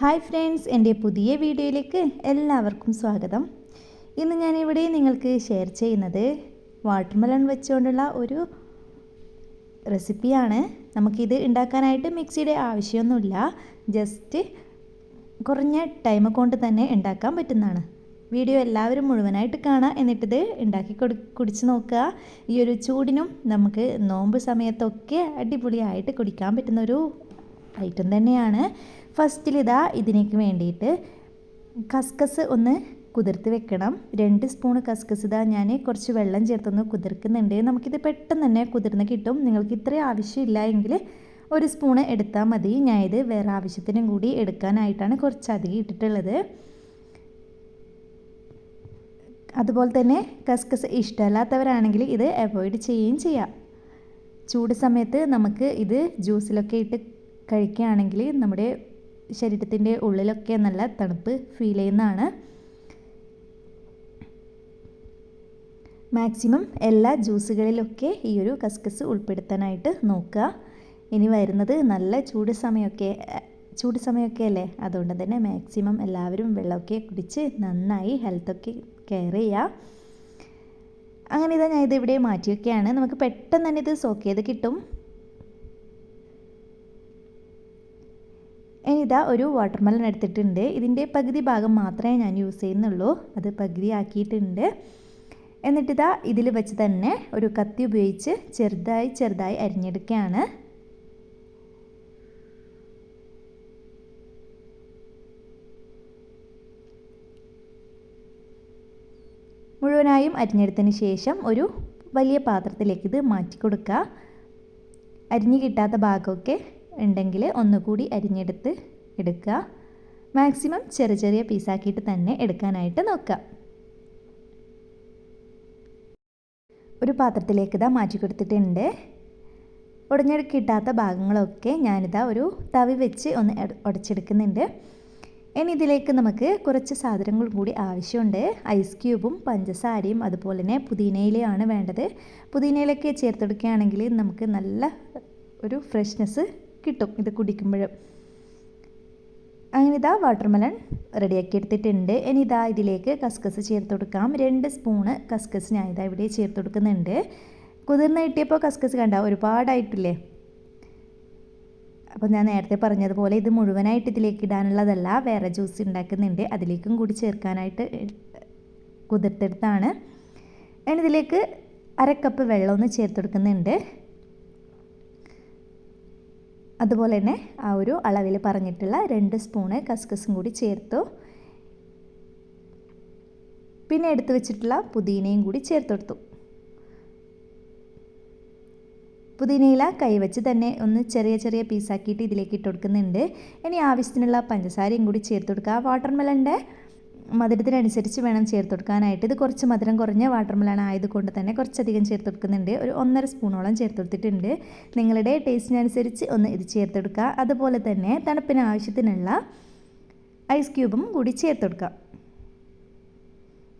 Hi friends എന്റെ പുതിയ വീഡിയോയിലേക്ക് എല്ലാവർക്കും സ്വാഗതം. ഇന്ന് ഞാനിവിടെ നിങ്ങൾക്ക് ഷെയർ ചെയ്യുന്നത് വാട്ടർമെലൺ വെച്ചുകൊണ്ടുള്ള ഒരു റെസിപ്പിയാണ് നമുക്കിത് ഉണ്ടാക്കാനായിട്ട് മിക്സിയുടെ ആവശ്യമൊന്നുമില്ല. ജസ്റ്റ് കുറഞ്ഞ ടൈം കൊണ്ട് തന്നെ ഉണ്ടാക്കാൻ പറ്റുന്നതാണ്. വീഡിയോ എല്ലാവരും മുഴുവനായിട്ട് കാണുക എന്നിട്ടിത് ഉണ്ടാക്കി കൊടു കുടിച്ച് നോക്കുക. ഈ ഒരു ചൂടിനും നമുക്ക് നോമ്പ് സമയത്തൊക്കെ അടിപൊളിയായിട്ട് കുടിക്കാൻ പറ്റുന്ന ഒരു ഐറ്റം തന്നെയാണ്. ഫസ്റ്റിൽ ഇതാ ഇതിനേക്ക് വേണ്ടിയിട്ട് കസ്കസ് ഒന്ന് കുതിർത്ത് വെക്കണം. രണ്ട് സ്പൂൺ കസ്കസ് ഇതാ ഞാൻ കുറച്ച് വെള്ളം ചേർത്തൊന്ന് കുതിർക്കുന്നുണ്ട്. നമുക്കിത് പെട്ടെന്ന് തന്നെ കുതിർന്ന് കിട്ടും. നിങ്ങൾക്ക് ഇത്രയും ആവശ്യമില്ല എങ്കിൽ ഒരു സ്പൂണ് എടുത്താൽ മതി. ഞാൻ ഇത് വേറെ ആവശ്യത്തിനും കൂടി എടുക്കാനായിട്ടാണ് കുറച്ചധികം ഇട്ടിട്ടുള്ളത്. അതുപോലെ തന്നെ കസ്കസ് ഇഷ്ടമല്ലാത്തവരാണെങ്കിൽ ഇത് അവോയ്ഡ് ചെയ്യുകയും ചെയ്യാം. ചൂട് സമയത്ത് നമുക്ക് ഇത് ജ്യൂസിലൊക്കെ ഇട്ട് കഴിക്കുകയാണെങ്കിൽ നമ്മുടെ ശരീരത്തിന്റെ ഉള്ളിലൊക്കെ നല്ല തണുപ്പ് ഫീൽ ചെയ്യുന്നതാണ്. മാക്സിമം എല്ലാ ജ്യൂസുകളിലൊക്കെ ഈ ഒരു കസ്കസ് ഉൾപ്പെടുത്താനായിട്ട് നോക്കുക. ഇനി വരുന്നത് നല്ല ചൂട് സമയമൊക്കെ ചൂട് സമയമൊക്കെ അല്ലേ? അതുകൊണ്ട് തന്നെ മാക്സിമം എല്ലാവരും വെള്ളമൊക്കെ കുടിച്ച് നന്നായി ഹെൽത്തൊക്കെ കെയർ ചെയ്യുക. അങ്ങനെ ഇതാ ഞാൻ ഇവിടെ മാറ്റിയൊക്കെയാണ് നമുക്ക് പെട്ടെന്ന് തന്നെ ഇത് സോക്ക് ചെയ്ത് കിട്ടും ഇനി ഇതാ ഒരു വാട്ടർ മെലൺ എടുത്തിട്ടുണ്ട്. ഇതിന്റെ പകുതി ഭാഗം മാത്രമേ ഞാൻ യൂസ് ചെയ്യുന്നുള്ളൂ. അത് പകുതി ആക്കിയിട്ടുണ്ട്. എന്നിട്ടിതാ ഇതിൽ വെച്ച് തന്നെ ഒരു കത്തി ഉപയോഗിച്ച് ചെറുതായി ചെറുതായി അരിഞ്ഞെടുക്കുകയാണ്. മുഴുവനായും അരിഞ്ഞെടുത്തതിന് ശേഷം ഒരു വലിയ പാത്രത്തിലേക്ക് ഇത് മാറ്റി കൊടുക്കുക അരിഞ്ഞു കിട്ടാത്ത ഭാഗമൊക്കെ ഉണ്ടെങ്കിൽ ഒന്നുകൂടി അരിഞ്ഞെടുത്ത് എടുക്കുക. മാക്സിമം ചെറിയ ചെറിയ പീസാക്കിയിട്ട് തന്നെ എടുക്കാനായിട്ട് നോക്കുക. ഒരു പാത്രത്തിലേക്ക് ഇതാ മാറ്റി കൊടുത്തിട്ടുണ്ട്. ഉടഞ്ഞെടു കിട്ടാത്ത ഭാഗങ്ങളൊക്കെ ഞാനിതാ ഒരു തവി വെച്ച് ഒന്ന് ഉടച്ചെടുക്കുന്നുണ്ട് ഇനി ഇതിലേക്ക് നമുക്ക് കുറച്ച് സാധനങ്ങൾ കൂടി ആവശ്യമുണ്ട്. ഐസ് ക്യൂബും പഞ്ചസാരയും അതുപോലെ തന്നെ പുതിനയിലയാണ് വേണ്ടത്. പുതിനയിലൊക്കെ ചേർത്തെടുക്കുകയാണെങ്കിൽ നമുക്ക് നല്ല ഒരു ഫ്രഷ്നെസ് കിട്ടും ഇത് കുടിക്കുമ്പോൾ. അങ്ങനെ ഇതാ വാട്ടർമെലൺ റെഡിയാക്കി എടുത്തിട്ടുണ്ട്. ഇനി ഇതാ ഇതിലേക്ക് കസ്കസ് ചേർത്ത് കൊടുക്കാം. രണ്ട് സ്പൂണ് കസ്കസ് ഞാൻ ഇതാ ഇവിടെ ചേർത്ത് കൊടുക്കുന്നുണ്ട്. കുതിർന്ന് കിട്ടിയപ്പോൾ കസ്കസ് കണ്ട ഒരുപാടായിട്ടില്ലേ? അപ്പോൾ ഞാൻ നേരത്തെ പറഞ്ഞതുപോലെ ഇത് മുഴുവനായിട്ട് ഇതിലേക്ക് ഇടാനുള്ളതല്ല വേറെ ജ്യൂസ് ഉണ്ടാക്കുന്നുണ്ട്. അതിലേക്കും കൂടി ചേർക്കാനായിട്ട് കുതിർത്തെടുത്താണ്. ഞാൻ ഇതിലേക്ക് അരക്കപ്പ് വെള്ളം ഒന്ന് ചേർത്ത് കൊടുക്കുന്നുണ്ട്. അതുപോലെ തന്നെ ആ ഒരു അളവിൽ പറഞ്ഞിട്ടുള്ള രണ്ട് സ്പൂണ് കസ്കസും കൂടി ചേർത്തു. പിന്നെ എടുത്തു വെച്ചിട്ടുള്ള പുതിനയും കൂടി ചേർത്തെടുത്തു. പുതിനയില കൈവച്ച് തന്നെ ഒന്ന് ചെറിയ ചെറിയ പീസാക്കിയിട്ട് ഇതിലേക്ക് ഇട്ട് കൊടുക്കുന്നുണ്ട്. ഇനി ആവശ്യത്തിനുള്ള പഞ്ചസാരയും കൂടി ചേർത്ത് കൊടുക്കുക വാട്ടർമെലന്റെ മധുരത്തിനനുസരിച്ച് വേണം ചേർത്ത് കൊടുക്കാനായിട്ട്. ഇത് കുറച്ച് മധുരം കുറഞ്ഞ വാട്ടർമെലൺ ആയതുകൊണ്ട് തന്നെ കുറച്ചധികം ചേർത്ത് കൊടുക്കുന്നുണ്ട്. ഒരു ഒന്നര സ്പൂണോളം ചേർത്ത് കൊടുത്തിട്ടുണ്ട്. നിങ്ങളുടെ ടേസ്റ്റിനനുസരിച്ച് ഒന്ന് ഇത് ചേർത്ത് കൊടുക്കുക. അതുപോലെ തന്നെ തണുപ്പിന് ആവശ്യത്തിനുള്ള ഐസ് ക്യൂബും കൂടി ചേർത്ത് കൊടുക്കാം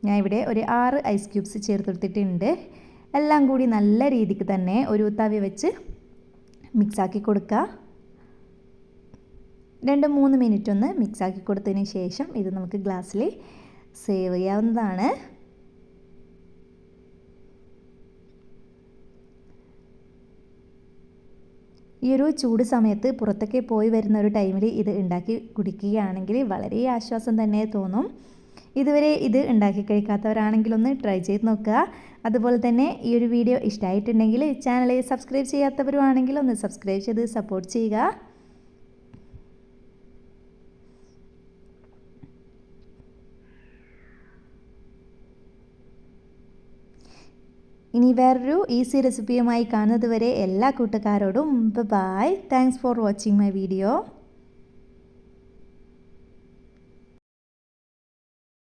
ഞാൻ ഇവിടെ ഒരു ആറ് ഐസ് ക്യൂബ്സ് ചേർത്ത് കൊടുത്തിട്ടുണ്ട്. എല്ലാം കൂടി നല്ല രീതിക്ക് തന്നെ ഒരു തവി വെച്ച് മിക്സാക്കി കൊടുക്കുക. രണ്ട് മൂന്ന് മിനിറ്റ് ഒന്ന് മിക്സാക്കി കൊടുത്തതിന് ശേഷം ഇത് നമുക്ക് ഗ്ലാസ്സിൽ സേവ് ചെയ്യാവുന്നതാണ്. ഈ ഒരു ചൂട് സമയത്ത് പുറത്തൊക്കെ പോയി വരുന്ന ഒരു ടൈമിൽ ഇത് ഉണ്ടാക്കി കുടിക്കുകയാണെങ്കിൽ വളരെ ആശ്വാസം തന്നെ തോന്നും. ഇതുവരെ ഇത് ഉണ്ടാക്കി കഴിക്കാത്തവരാണെങ്കിൽ ഒന്ന് ട്രൈ ചെയ്ത് നോക്കുക. അതുപോലെ തന്നെ ഈ ഒരു വീഡിയോ ഇഷ്ടമായിട്ടുണ്ടെങ്കിൽ ചാനൽ സബ്സ്ക്രൈബ് ചെയ്യാത്തവരുമാണെങ്കിൽ ഒന്ന് സബ്സ്ക്രൈബ് ചെയ്ത് സപ്പോർട്ട് ചെയ്യുക. ഇനി വേറൊരു ഈസി റെസിപ്പിയുമായി കാണുന്നതുവരെ എല്ലാ കൂട്ടുകാരോടും bye thanks for watching my video